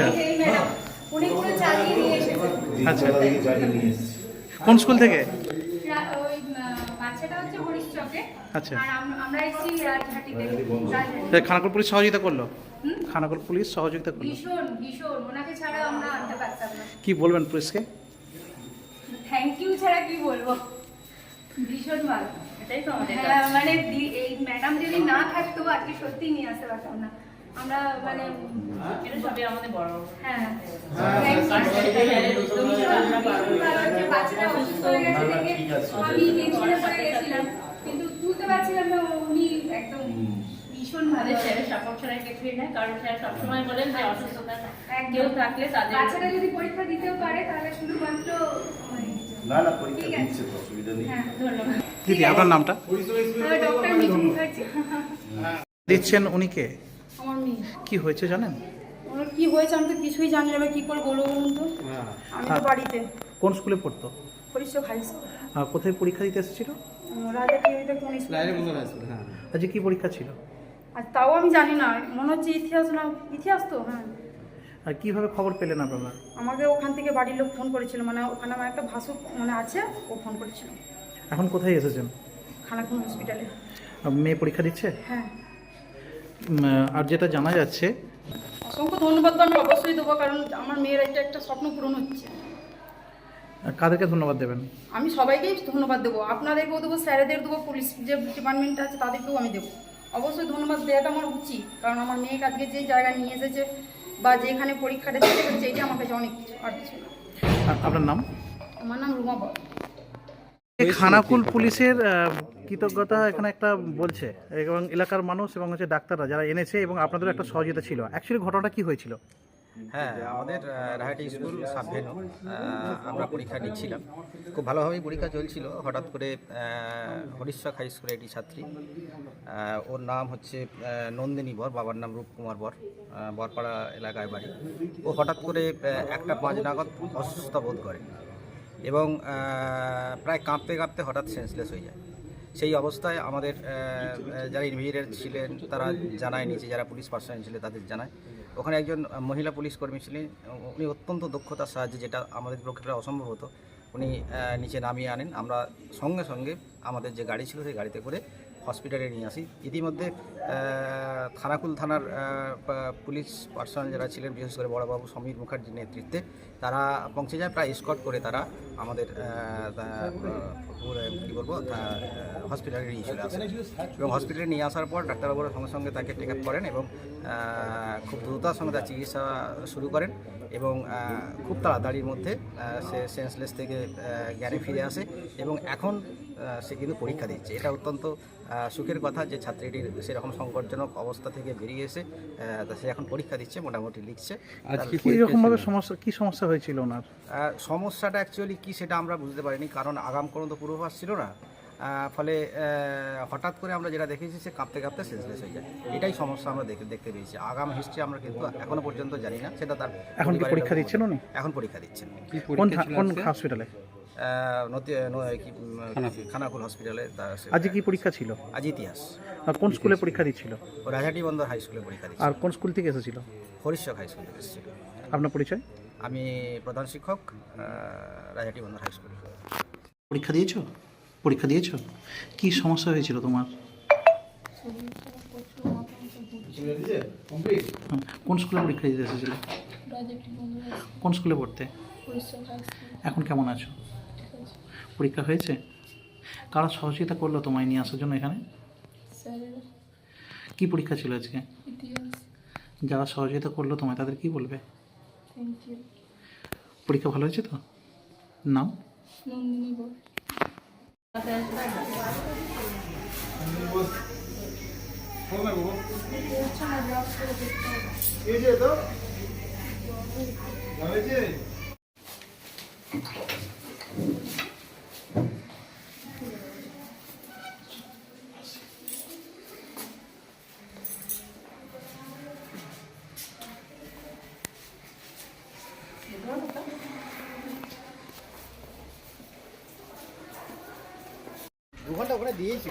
আচ্ছা। উনি পুরো চালিয়ে নিয়ে এসেছেন। আচ্ছা। কোন স্কুল থেকে? আচ্ছা। খানাকুল পুলিশ সহযোগিতা করল? হুম? খানাকুল পুলিশ সহযোগিতা করল? কি বলবেন পুলিশকে? থ্যাংক ইউ ছাড়া কি বলব? ভীষণ ভালো। এটাই তো হ্যাঁ, মানে এই ম্যাডাম যদি না থাকতো আজকে সত্যি নিয়ে আসতে পারতাম না। আমরা মানে এটা সবই আমাদের বড়। হ্যাঁ। অসুস্থ হয়ে গেছে আমি টেনশনে পড়ে গেছিলাম। কিন্তু তুলতে পারছিলাম না উনি একদম ভীষণ ভালো। স্যারের সাপোর্ট ছাড়া কিছুই না কারণ স্যার সবসময় বলেন যে অসুস্থতা কেউ থাকলে তাদের বাচ্চাটা যদি পরীক্ষা দিতেও পারে তাহলে শুধুমাত্র না না পরীক্ষা দিচ্ছে তো অসুবিধা নেই। হ্যাঁ ধন্যবাদ। দিদি আপনার নামটা? ডক্টর মিঠু মুখার্জি। দিচ্ছেন উনি কে? আমার মেয়ে কি হয়েছে জানেন? ওর কি হয়েছে আমি তো কিছুই জানি না এবার কি করে বলব বলুন তো? আমি তো বাড়িতে। কোন স্কুলে পড়তো? পরিচয় হাই স্কুল। আর কোথায় পরীক্ষা দিতে এসেছিল? রাজা টিভিতে কোন স্কুল। আজকে কি পরীক্ষা ছিল? আর তাও আমি জানি না মনে হচ্ছে ইতিহাস না ইতিহাস তো হ্যাঁ। আর কীভাবে খবর পেলেন আপনারা? আমাকে ওখান থেকে বাড়ির লোক ফোন করেছিল মানে ওখানে আমার একটা ভাসুক মানে আছে ও ফোন করেছিল। এখন কোথায় এসেছেন? খানাকুন হসপিটালে। মেয়ে পরীক্ষা দিচ্ছে? হ্যাঁ। আর যেটা জানা যাচ্ছে অসংখ্য ধন্যবাদ তো আমি অবশ্যই দেবো কারণ আমার মেয়ের একটা একটা স্বপ্ন পূরণ হচ্ছে। কাদেরকে ধন্যবাদ দেবেন? আমি সবাইকেই ধন্যবাদ দেবো। আপনাদেরকেও দেবো স্যারেদের দেবো পুলিশ যে ডিপার্টমেন্ট আছে তাদেরকেও আমি দেবো। অবশ্যই ধন্যবাদ দেওয়াটা আমার উচিত কারণ আমার মেয়েকে আজকে যে জায়গায় নিয়ে এসেছে বা যেখানে পরীক্ষাটা দিতে পেরেছে এটা আমার কাছে অনেক কিছু আর কিছু আর আপনার নাম? আমার নাম রুমা বল খানাকুল পুলিশের কৃতজ্ঞতা এখানে একটা বলছে, এবং এলাকার মানুষ এবং হচ্ছে ডাক্তাররা যারা এনেছে এবং আপনাদের একটা সহযোগিতা ছিল। অ্যাকচুয়ালি ঘটনাটা কি হয়েছিল? হ্যাঁ আমাদের রাহাটি স্কুল সাবভেনু আমরা পরীক্ষা নিচ্ছিলাম। খুব ভালোভাবেই পরীক্ষা চলছিল। হঠাৎ করে হরিশ্বক হাই স্কুলের একটি ছাত্রী ওর নাম হচ্ছে নন্দিনী বর, বাবার নাম রূপকুমার বর বরপাড়া এলাকায় বাড়ি। ও হঠাৎ করে একটা পাঁচ নাগাদ অসুস্থতা বোধ করে এবং প্রায় কাঁপতে কাঁপতে হঠাৎ সেন্সলেস হয়ে যায়। সেই অবস্থায় আমাদের যারা ইনভিজিলেটর ছিলেন, তারা জানায় নিচে, যারা পুলিশ পার্সন ছিলেন তাদের জানায়। ওখানে একজন মহিলা পুলিশ কর্মী ছিলেন, উনি অত্যন্ত দক্ষতার সাহায্যে যেটা আমাদের পক্ষে অসম্ভব হতো, উনি নিচে নামিয়ে আনেন। আমরা সঙ্গে সঙ্গে আমাদের যে গাড়ি ছিল, সেই গাড়িতে করে হসপিটালে নিয়ে আসি। ইতিমধ্যে থানাকুল থানার পুলিশ পার্সোনাল যারা ছিলেন, বিশেষ করে বড়বাবু সমীর মুখার্জির নেতৃত্বে, তারা পৌঁছে যায়, প্রায় স্কট করে তারা আমাদের কী বলব হসপিটালে নিয়ে চলে আসে। এবং হসপিটালে নিয়ে আসার পর ডাক্তারবাবুরা সঙ্গে সঙ্গে তাকে টেক করেন এবং খুব দ্রুততার সঙ্গে তার চিকিৎসা শুরু করেন। এবং খুব তাড়াতাড়ির মধ্যে সে সেন্সলেস থেকে জ্ঞানে ফিরে আসে এবং এখন সে কিন্তু পরীক্ষা দিচ্ছে। এটা অত্যন্ত সুখের কথা যে ছাত্রীটির সেরকম সংকটজনক অবস্থা থেকে বেরিয়ে এসে তা সে এখন পরীক্ষা দিচ্ছে মোটামুটি লিখছে। সমস্যা কি সমস্যা হয়েছিল ওনার? সমস্যাটা অ্যাকচুয়ালি কি সেটা আমরা বুঝতে পারিনি কারণ আগাম কোনো তো পূর্বাভাস ছিল না। ফলে হঠাৎ করে আমরা যেটা দেখেছি সে কাঁপতে কাঁপতে সেন্সলেস হয়ে যায়। এটাই সমস্যা আমরা দেখে দেখতে পেয়েছি। আগাম হিস্ট্রি আমরা কিন্তু এখনও পর্যন্ত জানি না। সেটা তার এখন কি পরীক্ষা দিচ্ছেন উনি? এখন পরীক্ষা দিচ্ছেন। কোন কোন হসপিটালে খানাকুল। হসপিটালে আজকে কি পরীক্ষা ছিল? আজ ইতিহাস। আর কোন স্কুলে পরীক্ষা দিচ্ছিল? রাজাটি বন্দর হাই স্কুলে পরীক্ষা দিচ্ছে আর কোন স্কুল থেকে এসেছিল? হরিশ্বক হাই স্কুল থেকে এসেছিল। আপনার পরিচয়? আমি প্রধান শিক্ষক রাজাটি বন্দর হাই স্কুল পরীক্ষা দিয়েছ? পরীক্ষা দিয়েছ? কি সমস্যা হয়েছিল তোমার? কোন স্কুলে পরীক্ষা দিতে এসেছিলে? কোন স্কুলে পড়তে? এখন কেমন আছো? পরীক্ষা হয়েছে? কারা সহযোগিতা করল তোমায় নিয়ে আসার জন্য এখানে? কি পরীক্ষা ছিল আজকে? যারা সহযোগিতা করল তোমায় তাদের কি বলবে? পরীক্ষা ভালো হয়েছে তো? নাম? দু ঘণ্টা ওখানে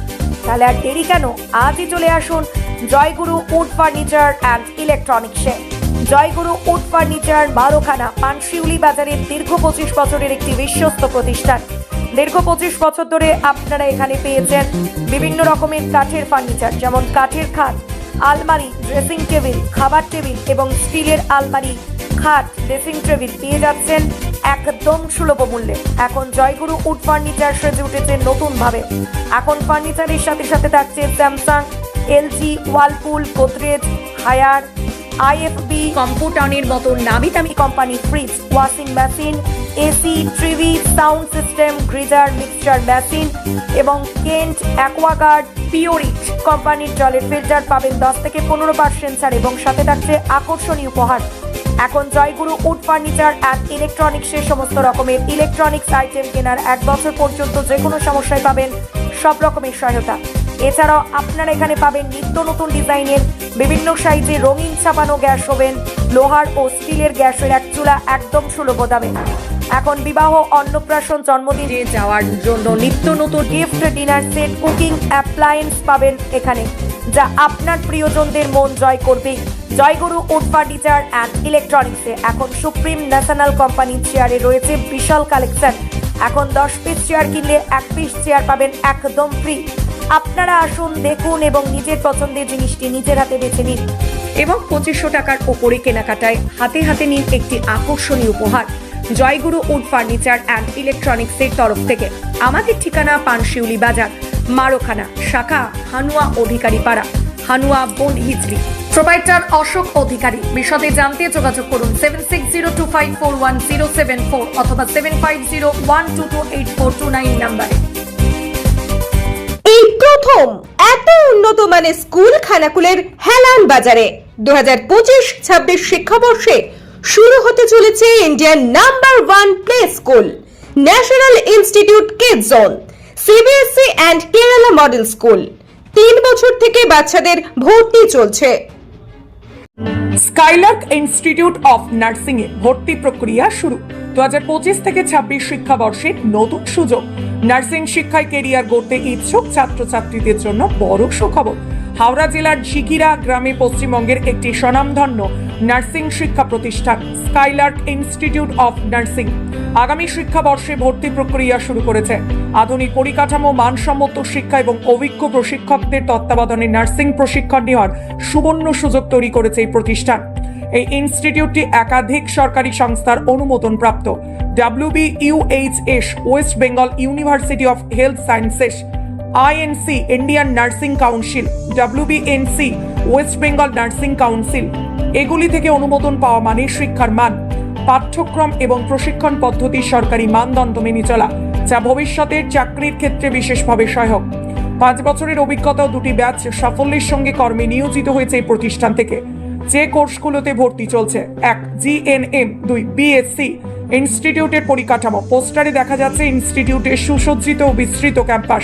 তাহলে আর দেরি কেন? আজই চলে আসুন জয়গুরু উড ফার্নিচার অ্যান্ড ইলেকট্রনিক্সে। জয়গুরু উড ফার্নিচার বারোখানা পানশিউলি বাজারের দীর্ঘ পঁচিশ বছরের একটি বিশ্বস্ত প্রতিষ্ঠান। দীর্ঘ পঁচিশ বছর ধরে আপনারা এখানে পেয়েছেন বিভিন্ন রকমের কাঠের ফার্নিচার, যেমন কাঠের খাট, আলমারি ড্রেসিং টেবিল খাবার টেবিল এবং স্টিলের আলমারি, খাট ড্রেসিং টেবিল পেয়ে যাচ্ছেন একদম সুলভ মূল্যে। এখন জয়গুরু উড ফার্নিচার সেজে উঠেছে নতুন ভাবে এখন ফার্নিচারের সাথে সাথে থাকছে Samsung LG Whirlpool Godrej Haier IFB কম্পিউটারের মতো নামি দামি company fridge washing machine AC TV sound system geyser mixture machine এবং কেন্ট অ্যাকোয়াগার্ড পিওরিট কোম্পানির জলের ফিল্টার পাবেন দশ থেকে পনেরো পার্সেন্ট ছাড় এবং সাথে থাকছে আকর্ষণীয় উপহার। এখন জয়গুরু উড ফার্নিচার অ্যান্ড ইলেকট্রনিক্সের সমস্ত রকমের ইলেকট্রনিক্স আইটেম কেনার এক বছর পর্যন্ত যে কোনো সমস্যায় পাবেন সব রকমের সহায়তা। এছাড়াও আপনারা এখানে পাবেন নিত্য নতুন ডিজাইনের বিভিন্ন সাইজে রঙিন ছাপানো গ্যাস ওভেন, লোহার ও স্টিলের গ্যাসের এক চুলা একদম সুলভ দামে। এখন বিবাহ, অন্নপ্রাশন, জন্মদিনে যাওয়ার জন্য নিত্য নতুন gift dinner set cooking appliance পাবেন এখানে, যা আপনার প্রিয়জনদের মন জয় করবে। জয়গুরু উড ফার্নিচার অ্যান্ড ইলেকট্রনিক্সে এখন সুপ্রিম ন্যাশনাল কোম্পানি চেয়ারে রয়েছে বিশাল কালেকশন। এখন দশ পিস চেয়ার কিনলে এক পিস চেয়ার পাবেন একদম ফ্রি। আপনারা আসুন, দেখুন এবং নিজের পছন্দের জিনিসটি নিজের হাতে বেছে নিন। এবং পঁচিশশো টাকার ওপরে কেনাকাটায় হাতে হাতে নিন একটি আকর্ষণীয় উপহার। জয়গুরু উড ফার্নিচার অ্যান্ড ইলেকট্রনিক্সের তরফ থেকে। আমাদের ঠিকানা পানশিউলি বাজার, মারোখানা, শাখা, হানুয়া অধিকারী পাড়া হানুয়া বোন হিজড়ি প্রোভাইডার অশোক অধিকারী। বিশদে জানতে যোগাযোগ করুন seven six zero two five four one zero seven four অথবা seven five zero one two two eight four two nine নাম্বারে। এই প্রথম এত উন্নত মানের স্কুল খানাকুলের হেলান বাজারে দু হাজার পঁচিশ ছাব্বিশ শিক্ষাবর্ষে শুরু হতে চলেছে Indian number one play school, national institute kid zone CBSE and Kerala model school. তিন বছর থেকে বাচ্চাদের ভর্তি চলছে। স্কাইলার্ক ইনস্টিটিউট অফ নার্সিং এ ভর্তি প্রক্রিয়া শুরু। দু হাজার পঁচিশ থেকে ছাব্বিশ শিক্ষাবর্ষে নতুন সুযোগ। নার্সিং শিক্ষায় কেরিয়ার গড়তে ইচ্ছুক ছাত্রছাত্রীদের জন্য বড় সুখবর। হাওড়া জেলার ঝিকিরা গ্রামে পশ্চিমবঙ্গের একটি স্বনামধন্য নার্সিং শিক্ষা প্রতিষ্ঠান, স্কাইলার্ক ইনস্টিটিউট অফ নার্সিং। আগামী শিক্ষাবর্ষে ভর্তি প্রক্রিয়া শুরু করেছে। আধুনিক পরিকাঠামো, মানসম্মত শিক্ষা এবং অভিজ্ঞ প্রশিক্ষকদের তত্ত্বাবধানে নার্সিং প্রশিক্ষণ নেওয়ার সুবর্ণ সুযোগ তৈরি করেছে এই প্রতিষ্ঠান। এই ইনস্টিটিউটটি একাধিক সরকারি সংস্থার অনুমোদন প্রাপ্ত WB UHS West Bengal university of health sciences INC Indian nursing council WBNC West Bengal nursing council এগুলি থেকে অনুমোদন পাওয়া মানে শিক্ষার মান। পাঠ্যক্রম এবং প্রশিক্ষণ পদ্ধতি সরকারি মানদণ্ড মেনে চলা, যা ভবিষ্যতের চাকরির ক্ষেত্রে বিশেষভাবে সহায়ক। পাঁচ বছরের অভিজ্ঞতা দুটি ব্যাচ সাফল্যের সঙ্গে কর্মে নিয়োজিত হয়েছে এই প্রতিষ্ঠান থেকে। যে কোর্সগুলোতে ভর্তি চলছে, এক, জিএনএম, দুই, বিএসসি, ইনস্টিটিউটের পরিকাঠামো। পোস্টারে দেখা যাচ্ছে ইনস্টিটিউটের সুসজ্জিত ও বিস্তৃত ক্যাম্পাস।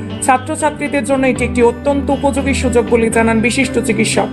ছাত্রছাত্রীদের জন্য এটি একটি অত্যন্ত উপযোগী সুযোগ বলে জানান বিশিষ্ট চিকিৎসক।